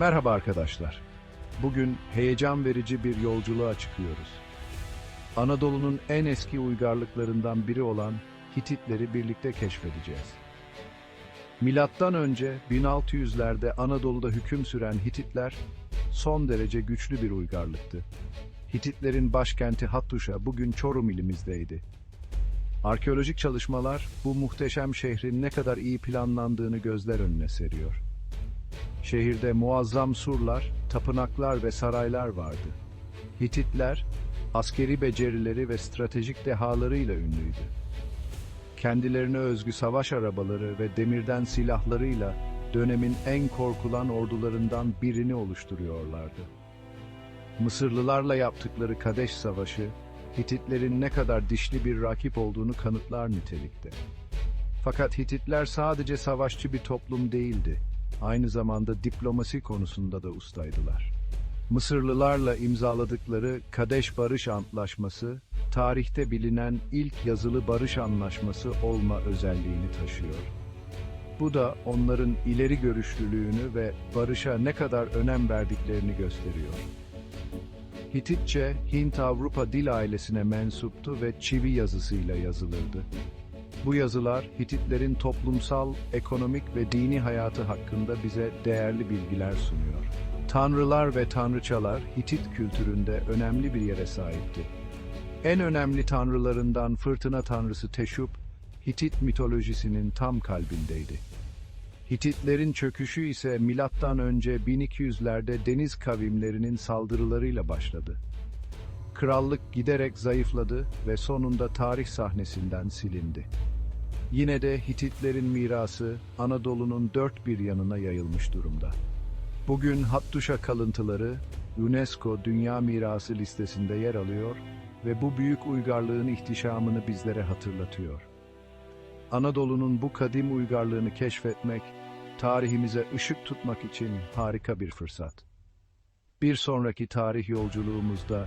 Merhaba arkadaşlar. Bugün heyecan verici bir yolculuğa çıkıyoruz. Anadolu'nun en eski uygarlıklarından biri olan Hititleri birlikte keşfedeceğiz. Milattan önce 1600'lerde Anadolu'da hüküm süren Hititler son derece güçlü bir uygarlıktı. Hititlerin başkenti Hattuşa bugün Çorum ilimizdeydi. Arkeolojik çalışmalar bu muhteşem şehrin ne kadar iyi planlandığını gözler önüne seriyor. Şehirde muazzam surlar, tapınaklar ve saraylar vardı. Hititler, askeri becerileri ve stratejik dehalarıyla ünlüydü. Kendilerine özgü savaş arabaları ve demirden silahlarıyla dönemin en korkulan ordularından birini oluşturuyorlardı. Mısırlılarla yaptıkları Kadeş Savaşı, Hititlerin ne kadar dişli bir rakip olduğunu kanıtlar nitelikte. Fakat Hititler sadece savaşçı bir toplum değildi. Aynı zamanda diplomasi konusunda da ustaydılar. Mısırlılarla imzaladıkları Kadeş Barış Antlaşması, tarihte bilinen ilk yazılı barış anlaşması olma özelliğini taşıyor. Bu da onların ileri görüşlülüğünü ve barışa ne kadar önem verdiklerini gösteriyor. Hititçe, Hint-Avrupa dil ailesine mensuptu ve çivi yazısıyla yazılırdı. Bu yazılar Hititlerin toplumsal, ekonomik ve dini hayatı hakkında bize değerli bilgiler sunuyor. Tanrılar ve tanrıçalar Hitit kültüründe önemli bir yere sahipti. En önemli tanrılarından fırtına tanrısı Teşup, Hitit mitolojisinin tam kalbindeydi. Hititlerin çöküşü ise milattan önce 1200'lerde deniz kavimlerinin saldırılarıyla başladı. Krallık giderek zayıfladı ve sonunda tarih sahnesinden silindi. Yine de Hititlerin mirası Anadolu'nun dört bir yanına yayılmış durumda. Bugün Hattuşa kalıntıları UNESCO Dünya Mirası listesinde yer alıyor ve bu büyük uygarlığın ihtişamını bizlere hatırlatıyor. Anadolu'nun bu kadim uygarlığını keşfetmek, tarihimize ışık tutmak için harika bir fırsat. Bir sonraki tarih yolculuğumuzda